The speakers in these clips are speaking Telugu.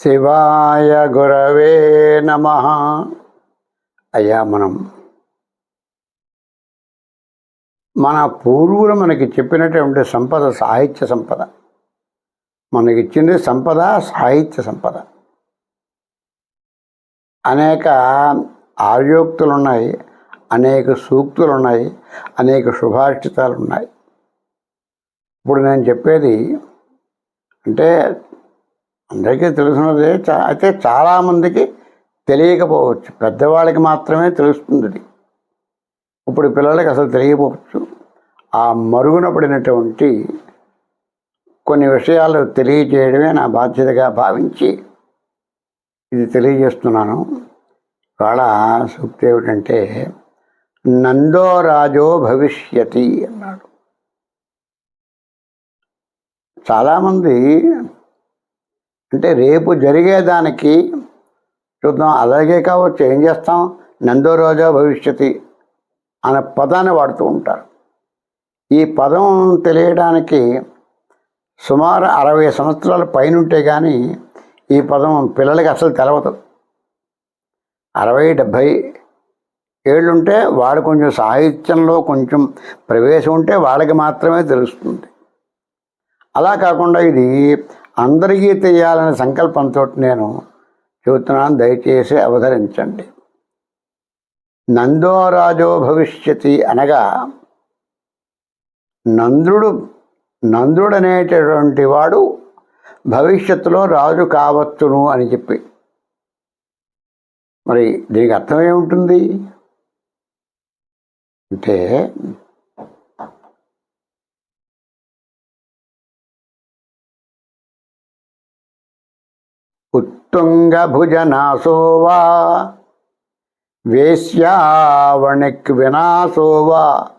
శివాయ గురవే నమ. అయ్యా మనం మన పూర్వులు మనకి చెప్పినటువంటి సంపద సాహిత్య సంపద. మనకిచ్చింది సంపద సాహిత్య సంపద. అనేక ఆర్యోక్తులు ఉన్నాయి అనేక సూక్తులు ఉన్నాయి అనేక శుభాషితాలు ఉన్నాయి ఇప్పుడు నేను చెప్పేది అంటే అందరికీ తెలుసున్నదే. చా- అయితే చాలామందికి తెలియకపోవచ్చు. పెద్దవాళ్ళకి మాత్రమే తెలుస్తుంది ఇప్పుడు పిల్లలకి అసలు తెలియకపోవచ్చు. ఆ మరుగున పడినటువంటి కొన్ని విషయాలు తెలియజేయడమే నా బాధ్యతగా భావించి ఇది తెలియజేస్తున్నాను. ఇవాళ సూక్తి ఏమిటంటే నందో రాజో భవిష్యతి అన్నాడు. చాలామంది అంటే రేపు జరిగేదానికి చూద్దాం. అలాగే కావచ్చు ఏం చేస్తాం? నందో రోజా భవిష్యతి అనే పదాన్ని వాడుతూ ఉంటారు. ఈ పదం తెలియడానికి సుమారు అరవై సంవత్సరాల పైన ఉంటే కానీ ఈ పదం పిల్లలకి అసలు తెలవదు. అరవై డెబ్భై ఏళ్ళుంటే వాడు కొంచెం సాహిత్యంలో కొంచెం ప్రవేశం ఉంటే వాళ్ళకి మాత్రమే తెలుస్తుంది. అలా కాకుండా ఇది అందరికీ తెలియాలనే సంకల్పంతో నేను చెబుతున్నాను. దయచేసి అవతరించండి నందోరాజో భవిష్యతి అనగా నంద్రుడు నంద్రుడనేటటువంటి వాడు భవిష్యత్తులో రాజు కావచ్చును అని చెప్పి. మరి దీనికి అర్థం ఏముంటుంది? అంటే ఉత్తుంగభుజనాసో వా వేశ్యావణిక్ వినాశో వా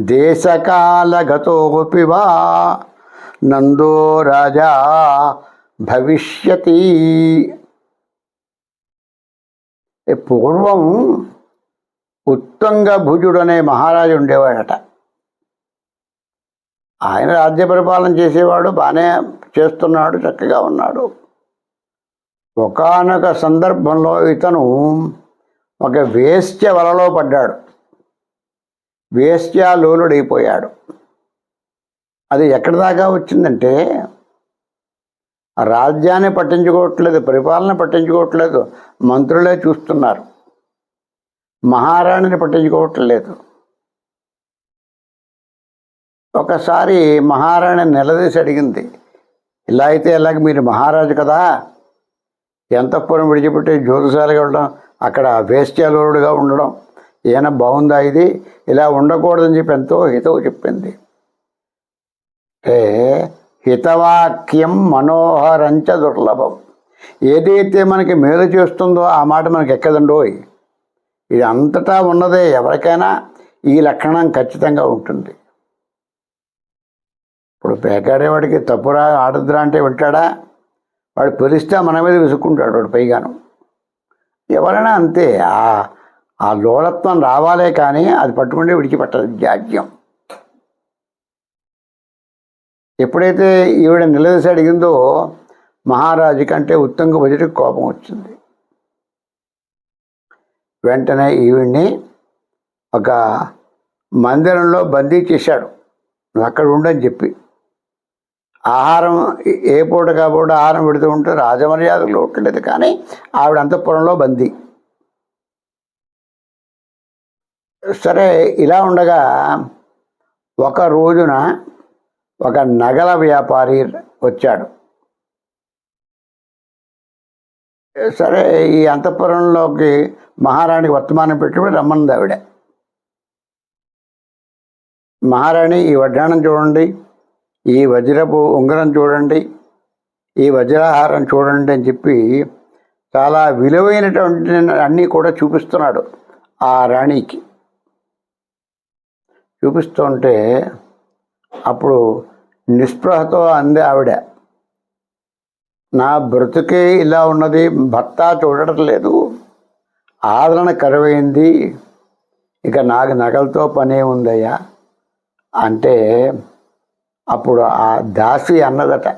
దేశకాలగతోపి వా నందో రాజా భవిష్యతి. పూర్వం ఉత్తుంగభుజుడు అనే మహారాజు ఉండేవాడట. ఆయన రాజ్య పరిపాలన చేసేవాడు బాగానే చేస్తున్నాడు చక్కగా ఉన్నాడు. ఒకానొక సందర్భంలో ఇతను ఒక వేశ్య వలలో పడ్డాడు. వేశ్యాలోలుడైపోయాడు అది ఎక్కడి దాకా వచ్చిందంటే రాజ్యాన్ని పట్టించుకోవట్లేదు పరిపాలన పట్టించుకోవట్లేదు మంత్రులే చూస్తున్నారు. మహారాణిని పట్టించుకోవట్లేదు. ఒకసారి మహారాణి నిలదీసి అడిగింది ఇలా అయితే ఎలాగ మీరు మహారాజు కదా? ఎంతపురం విడిచిపెట్టి జ్యోతిశాలుగా వెళ్ళడం అక్కడ వేశ్యాలోరుడుగా ఉండడం ఈయన బాగుందా ఇది? ఇలా ఉండకూడదని చెప్పి ఎంతో హితవు చెప్పింది. హితవాక్యం మనోహరంచ దుర్లభం. ఏదైతే మనకి మేలు చేస్తుందో ఆ మాట మనకి ఎక్కదండోయ్ ఇది అంతటా ఉన్నదే ఎవరికైనా ఈ లక్షణం ఖచ్చితంగా ఉంటుంది. ఇప్పుడు పేకాడేవాడికి తప్పురా ఆడద్రా అంటే వింటాడా? వాడు పిలిస్తే మన మీద విసుక్కుంటాడు వాడు పైగాను. ఎవరైనా అంతే ఆ ఆ లోలత్వం రావాలే కానీ అది పట్టుకుంటే విడిచిపెట్టదు జాడ్యం ఎప్పుడైతే ఈవిడ నిలదీసి అడిగిందో మహారాజు కంటే ఉత్తంగ బజుడికి కోపం వచ్చింది. వెంటనే ఈవిడ్ని ఒక మందిరంలో బందీ చేశాడు. నువ్వు అక్కడ ఉండని చెప్పి. ఆహారం ఏ- పూట కాబోట ఆహారం పెడుతూ ఉంటే రాజమర్యాదలు ఉండలేదు కానీ ఆవిడ అంతఃపురంలో బందీ. సరే ఇలా ఉండగా ఒక రోజున ఒక నగల వ్యాపారి వచ్చాడు. సరే ఈ అంతఃపురంలోకి మహారాణికి వర్తమానం పెట్టుబడి రమ్మన్నది ఆవిడ. మహారాణి ఈ వడ్డాణం చూడండి. ఈ వజ్రపు ఉంగరం చూడండి ఈ వజ్రాహారం చూడండి అని చెప్పి చాలా విలువైనటువంటి అన్నీ కూడా చూపిస్తున్నాడు ఆ రాణికి. చూపిస్తుంటే అప్పుడు నిస్పృహతో అంది ఆవిడ నా బ్రతుకే ఇలా ఉన్నది భర్త చూడటం లేదు ఆదరణ కరువైంది ఇక నాకు నగలతో పనే ఉందయ్యా అంటే అప్పుడు ఆ దాసి అన్నదట.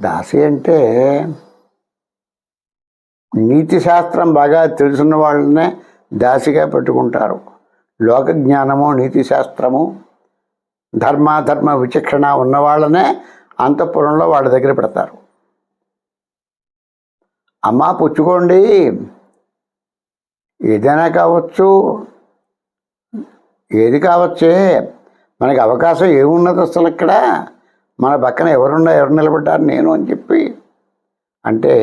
దాసి అంటే నీతి శాస్త్రం బాగా తెలుసున్న వాళ్ళనే దాసిగా పెట్టుకుంటారు. లోక జ్ఞానము నీతి శాస్త్రము ధర్మాధర్మ విచక్షణ ఉన్న వాళ్ళనే అంతఃపురంలో వాళ్ళ దగ్గర పెడతారు. అమ్మ పుచ్చుకోండి. ఏదైనా కావచ్చు ఏది కావచ్చే మనకి అవకాశం ఏమున్నది అసలు ఇక్కడ? మన పక్కన ఎవరున్నా ఎవరు నిలబడ్డారు? నేను అని చెప్పి. అంటే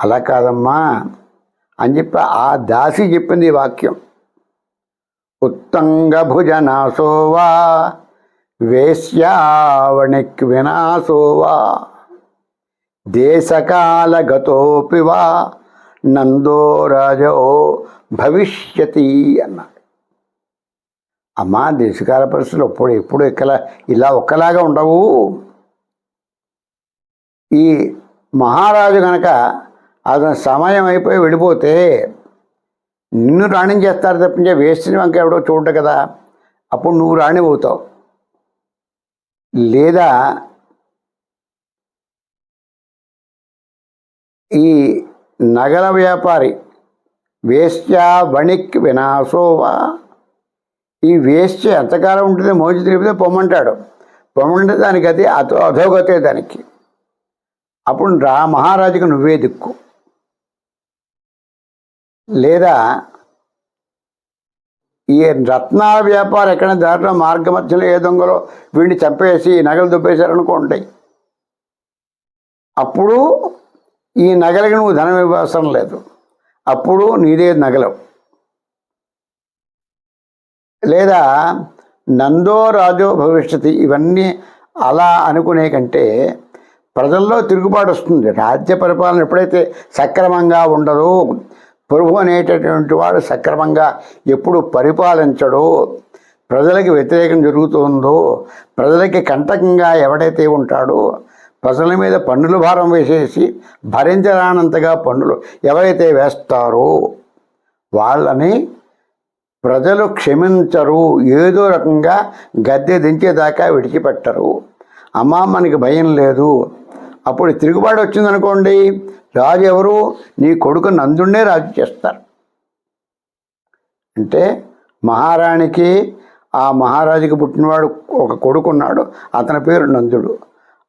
అలా కాదమ్మా అని చెప్పి ఆ దాసి చెప్పింది ఈ వాక్యం. ఉత్తంగ భుజనాసోవా వేశ్యావణిక్ వినాశోవా దేశకాల గతోపివా నందో రాజో భవిష్యతి అన్న. అమ్మా దేశకాల పరిస్థితులు ఎప్పుడు ఎప్పుడు ఇక్కడ ఇలా ఒక్కలాగా ఉండవు. ఈ మహారాజు కనుక అతను సమయం అయిపోయి వెళ్ళిపోతే నిన్ను రాణించేస్తారు తప్పించే వేస్ట్ని వంక ఎవడో చూడట కదా. అప్పుడు నువ్వు రాణి పోతావు లేదా ఈ నగల వ్యాపారి వేశ్యా వణిక్ వినాశోవా ఈ వేస్ట్ ఎంతకాలం ఉంటుంది మోజు తిరిగితే పొమ్మంటాడు. పొమ్మంటే దానికి అది అధో అధోగతే దానికి. అప్పుడు రా మహారాజుకు నువ్వే దిక్కు. లేదా ఈ రత్నాల వ్యాపారం ఎక్కడ దారిలో మార్గ మధ్యలో ఏ దొంగలో వీడిని చంపేసి ఈ నగలు దుబ్బేశారనుకోండి. అప్పుడు ఈ నగలకి నువ్వు ధనం ఇవ్వవసరం లేదు. అప్పుడు నీదే నగలవు లేదా నందో రాజో భవిష్యత్తు ఇవన్నీ అలా అనుకునే కంటే ప్రజల్లో తిరుగుబాటు వస్తుంది. రాజ్య పరిపాలన ఎప్పుడైతే సక్రమంగా ఉండదో ప్రభు అనేటటువంటి వాడు సక్రమంగా ఎప్పుడు పరిపాలించడో ప్రజలకి వ్యతిరేకం జరుగుతుందో ప్రజలకి కంటకంగా ఎవడైతే ఉంటాడో ప్రజల మీద పన్నుల భారం వేసేసి భరించరానంతగా పన్నులు ఎవరైతే వేస్తారో వాళ్ళని ప్రజలు క్షమించరు. ఏదో రకంగా గద్దె దించేదాకా విడిచిపెట్టరు. అమ్మా మనకి భయం లేదు. అప్పుడు తిరుగుబాటు వచ్చిందనుకోండి రాజు ఎవరు? నీ కొడుకు నందుండే రాజు చేస్తారు. అంటే మహారాణికి ఆ మహారాజుకి పుట్టినవాడు ఒక కొడుకున్నాడు అతని పేరు నందుడు.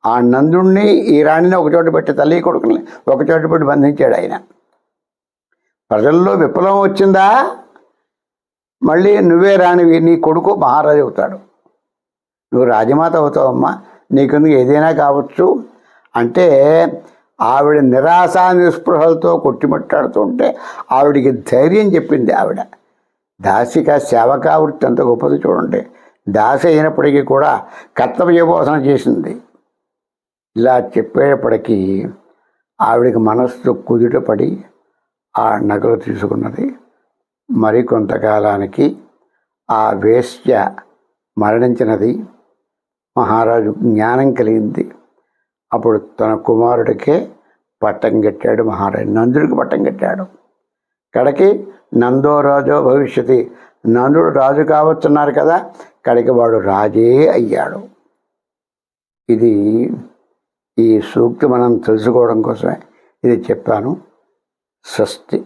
ఆ నందుణ్ణి ఈ రాణిని ఒకచోట పెట్టి తల్లి కొడుకుని ఒకచోట పెట్టి బంధించాడు ఆయన. ప్రజల్లో విప్లవం వచ్చిందా? మళ్ళీ నువ్వే రానివి నీ కొడుకు మహారాజు అవుతాడు. నువ్వు రాజమాత అవుతావమ్మా నీకు ఏదైనా కావచ్చు అంటే ఆవిడ నిరాశ నిస్పృహలతో కొట్టిమట్టాడుతుంటే ఆవిడికి ధైర్యం చెప్పింది ఆవిడ. దాసిక సేవకా వృత్తి ఎంత గొప్పది చూడండి. దాసి అయినప్పటికీ కూడా కర్తవ్య బోధన చేసింది. ఇలా చెప్పేటప్పటికీ ఆవిడకి మనస్సు కుదుటపడి ఆ నగలు తీసుకున్నది. మరి కొంతకాలానికి ఆ వేశ్య మరణించినది. మహారాజు జ్ఞానం కలిగింది. అప్పుడు తన కుమారుడికే పట్టం కట్టాడు మహారాజు. నందుడికి పట్టం కట్టాడు. కడకి నందో రాజో భవిష్యతి. నందుడు రాజు కావచ్చున్నారు కదా. కడికి వాడు రాజే అయ్యాడు. ఇది ఈ సూక్తి మనం తెలుసుకోవడం కోసమే. ఇది చెప్పాను. స్వస్తి.